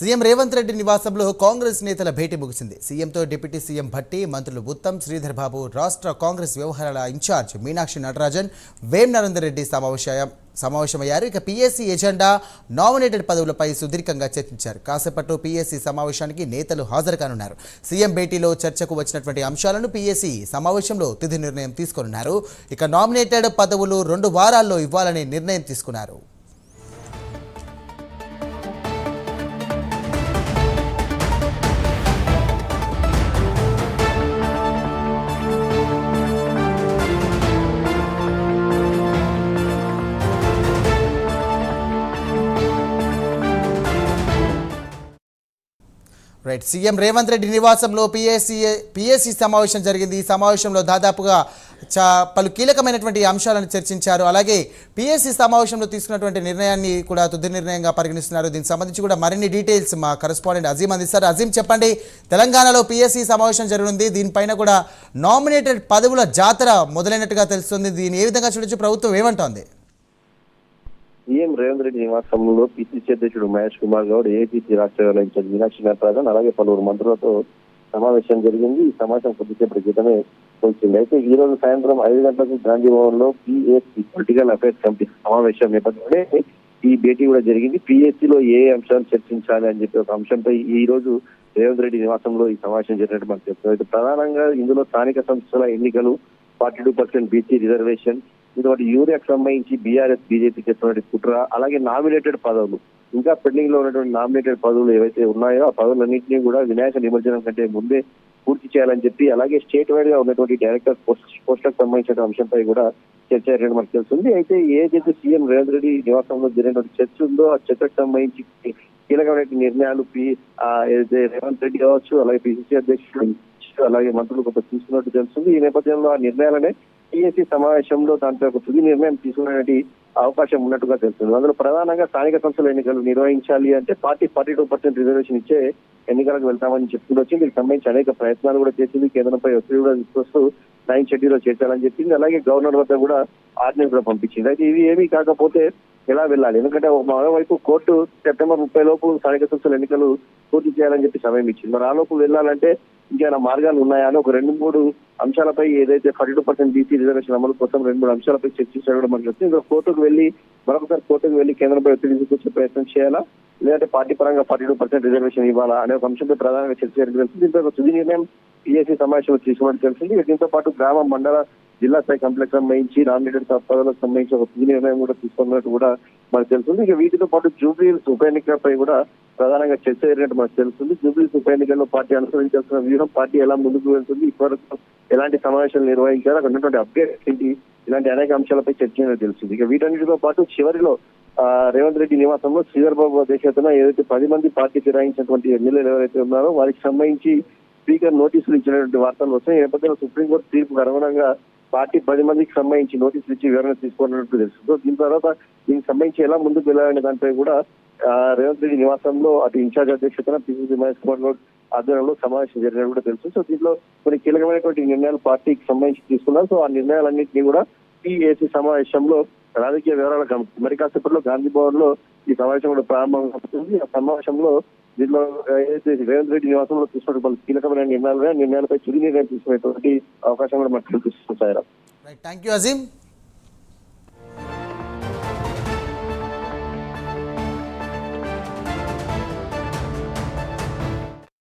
CM Revanth Reddy నివాసంలో కాంగ్రెస్ నేతల భేటీ ముగిసింది. సీఎంతో డిప్యూటీ సీఎం భట్టి మంత్రులు ఉత్తమ్ శ్రీధర్ బాబు రాష్ట్ర కాంగ్రెస్ వ్యవహారాల ఇన్ఛార్జ్ మీనాక్షి నటరాజన్ వేం నరేందర్ రెడ్డి సమావేశం సమావేశమయ్యారు. ఇక పీఎస్సీ ఎజెండా నామినేటెడ్ పదవులపై సుదీర్ఘంగా చర్చించారు. కాసేపట్లో పీఎస్సీ సమావేశానికి నేతలు హాజరు కానున్నారు. సీఎం భేటీలో చర్చకు వచ్చినటువంటి అంశాలను పీఎస్సీ సమావేశంలో తుది నిర్ణయం తీసుకోనున్నారు. ఇక నామినేటెడ్ పదవులు రెండు వారాల్లో ఇవ్వాలని నిర్ణయం తీసుకున్నారు. రైట్ సీఎం రేవంత్ రెడ్డి నివాసంలో పిఎస్సీఏ పిఎస్సి సమావేశం జరిగింది. ఈ సమావేశంలో దాదాపుగా చా పలు కీలకమైనటువంటి అంశాలను చర్చించారు. అలాగే పిఎస్సి సమావేశంలో తీసుకున్నటువంటి నిర్ణయాన్ని కూడా తుది నిర్ణయంగా పరిగణిస్తున్నారు. దీనికి సంబంధించి కూడా మరిన్ని డీటెయిల్స్ మా కరెస్పాండెంట్ అజీం అందిస్తారు. అజీం చెప్పండి. తెలంగాణలో పిఎస్సి సమావేశం జరగనుంది. దీనిపైన కూడా నామినేటెడ్ పదవుల జాతర మొదలైనట్టుగా తెలుస్తుంది. దీన్ని ఏ విధంగా చూడొచ్చు? ప్రభుత్వం ఏమంటోంది? సీఎం రేవంత్ రెడ్డి నివాసంలో పిసిసి అధ్యక్షుడు మహేష్ కుమార్ గౌడ్ ఏపీసీ రాష్ట్ర వ్యవహరించిన మీనాక్షి నటరాజన్ అలాగే పలువురు మంత్రులతో సమావేశం జరిగింది. ఈ సమావేశం కొద్దిసేపటి క్రితమే వచ్చింది అయితే ఈ రోజు సాయంత్రం ఐదు గంటలకు గాంధీ భవన్లో పిఎస్సి పొలిటికల్ అఫైర్స్ కమిటీ సమావేశం నేపథ్యంలో ఈ భేటీ కూడా జరిగింది. పిఎస్సి లో ఏ అంశాలు చర్చించాలి అని చెప్పి ఒక అంశంపై ఈ రోజు రేవంత్ రెడ్డి నివాసంలో ఈ సమావేశం జరిగినట్టు మనకు చెప్తుంది అయితే ప్రధానంగా ఇందులో స్థానిక సంస్థల ఎన్నికలు forty two percent BC reservation ఇటువంటి యూరియాకు సంబంధించి బీఆర్ఎస్ బీజేపీ చేస్తున్నటువంటి కుట్ర అలాగే నామినేటెడ్ పదవులు. ఇంకా పెండింగ్లో ఉన్నటువంటి నామినేటెడ్ పదవులు ఏవైతే ఉన్నాయో ఆ పదవులన్నింటినీ కూడా వినాయక నిమజ్జనం కంటే ముందే పూర్తి చేయాలని చెప్పి అలాగే స్టేట్ వైడ్గా ఉన్నటువంటి డైరెక్టర్ పోస్ట్ పోస్టులకు సంబంధించిన అంశంపై కూడా చర్చ జరిగినట్టు మనకు తెలుస్తుంది. అయితే ఏదైతే సీఎం రేవంత్ రెడ్డి నివాసంలో జరిగినటువంటి చర్చ ఉందో ఆ చర్చకు సంబంధించి కీలకమైన నిర్ణయాలు ఏదైతే రేవంత్ రెడ్డి కావచ్చు అలాగే పిసిసి అధ్యక్షుడు అలాగే మంత్రులు కొంత తీసుకున్నట్టు తెలుస్తుంది. ఈ నేపథ్యంలో ఆ నిర్ణయాలనే టీఎస్సీ సమావేశంలో దాంట్లో ఒక తుది నిర్ణయం తీసుకునే అవకాశం ఉన్నట్టుగా తెలుస్తుంది. అందులో ప్రధానంగా స్థానిక సంస్థల ఎన్నికలు నిర్వహించాలి అంటే party forty two percent reservation ఇచ్చే ఎన్నికలకు వెళ్తామని చెప్పుకుంటూ వచ్చింది. దీనికి సంబంధించి అనేక ప్రయత్నాలు కూడా చేసింది. కేంద్రంపై ఒత్తిడి కూడా తీసుకొస్తూ నైన్ షెడ్యూల్లో చేర్చాలని చెప్పింది. అలాగే గవర్నర్ వద్ద కూడా ఆర్డినెన్స్ కూడా పంపించింది. అయితే ఇవి ఏమీ కాకపోతే ఎలా వెళ్ళాలి? ఎందుకంటే మరోవైపు కోర్టు సెప్టెంబర్ ముప్పై లోపు స్థానిక సంస్థల ఎన్నికలు పూర్తి చేయాలని చెప్పి సమయం ఇచ్చింది. మరి ఆ లోపు వెళ్ళాలంటే ఇంకేమైనా మార్గాలు ఉన్నాయా అని ఒక రెండు మూడు అంశాలపై ఏదైతే forty two percent BC reservation అమలు కోసం రెండు మూడు అంశాలపై చర్చించడం మనకి వస్తుంది ఇంకా కోర్టుకు వెళ్ళి మరొకసారి కోర్టుకు వెళ్ళి కేంద్రంపై ఒత్తిడి తీసుకొచ్చే ప్రయత్నం చేయాలా? లేదంటే పార్టీ పరంగా ఫార్టీ టూ పర్సెంట్ రిజర్వేషన్ ఇవ్వాలా అనే ఒక అంశంపై ప్రధానంగా చర్చ జరిగింది తెలుస్తుంది. దీంతో ఒక తుది నిర్ణయం పిఎస్సీ సమావేశంలో తీసుకున్నట్టు తెలిసింది దీంతో పాటు గ్రామ మండల జిల్లా స్థాయి కంప్లెక్స్ సంబంధించి నామినేటెడ్ పదవులకు సంబంధించి ఒక తుది నిర్ణయం కూడా తీసుకున్నట్టు కూడా మనకు తెలుస్తుంది. ఇక వీటితో పాటు జూబ్లీ ఉప ఎన్నికలపై కూడా ప్రధానంగా చర్చ జరిగినట్టు మనకు తెలుస్తుంది. జూబ్లీస్ ఉప ఎన్నికల్లో పార్టీ అనుసరించాల్సిన వ్యూహం పార్టీ ఎలా ముందుకు వెళ్తుంది ఇప్పటివరకు ఎలాంటి సమావేశాలు నిర్వహించారు అక్కడ ఉన్నటువంటి అప్డేట్ ఏంటి ఇలాంటి అనేక అంశాలపై చర్చ తెలుస్తుంది. ఇక వీటన్నిటితో పాటు చివరిలో రేవంత్ రెడ్డి నివాసంలో శ్రీధర్ బాబు అధ్యక్షతన ఏదైతే పది మంది పార్టీ ఫిరాయించినటువంటి ఎమ్మెల్యేలు ఎవరైతే ఉన్నారో వారికి సంబంధించి స్పీకర్ నోటీసులు ఇచ్చినటువంటి వార్తలు వస్తాయి ఈ నేపథ్యంలో సుప్రీంకోర్టు తీర్పుకు అనుగుణంగా పార్టీ పది మందికి సంబంధించి నోటీసులు ఇచ్చి వివరణ తీసుకున్నట్టు తెలుసు సో దీని తర్వాత దీనికి సంబంధించి ఎలా ముందుకు వెళ్ళాలనే దానిపై కూడా రేవంత్ రెడ్డి నివాసంలో అటు ఇన్ఛార్జ్ అధ్యక్షతన పిసిసి మహేష్ కుమార్ గౌడ్ ఆధ్వర్యంలో సమావేశం జరిగినట్టు కూడా తెలుసు. సో దీంట్లో కొన్ని కీలకమైనటువంటి నిర్ణయాలు పార్టీకి సంబంధించి తీసుకున్నారు. సో ఆ నిర్ణయాలన్నింటినీ కూడా పిఏసీ సమావేశంలో రాజకీయ వివరాల కమిటీ మరి కాసేపట్లో గాంధీ భవన్లో ఈ సమావేశం కూడా ప్రారంభం అవుతుంది. ఆ సమావేశంలో దీనిలో ఏదైతే రేవంత్ రెడ్డి నివాసంలో తీసుకున్న పలు కీలకమైన నిర్ణయాలు నిర్ణయాలపై తుది నిర్ణయం తీసుకునేటువంటి అవకాశం కూడా మనకు కల్పిస్తుంది సాయిరామ్. Thank you Azeem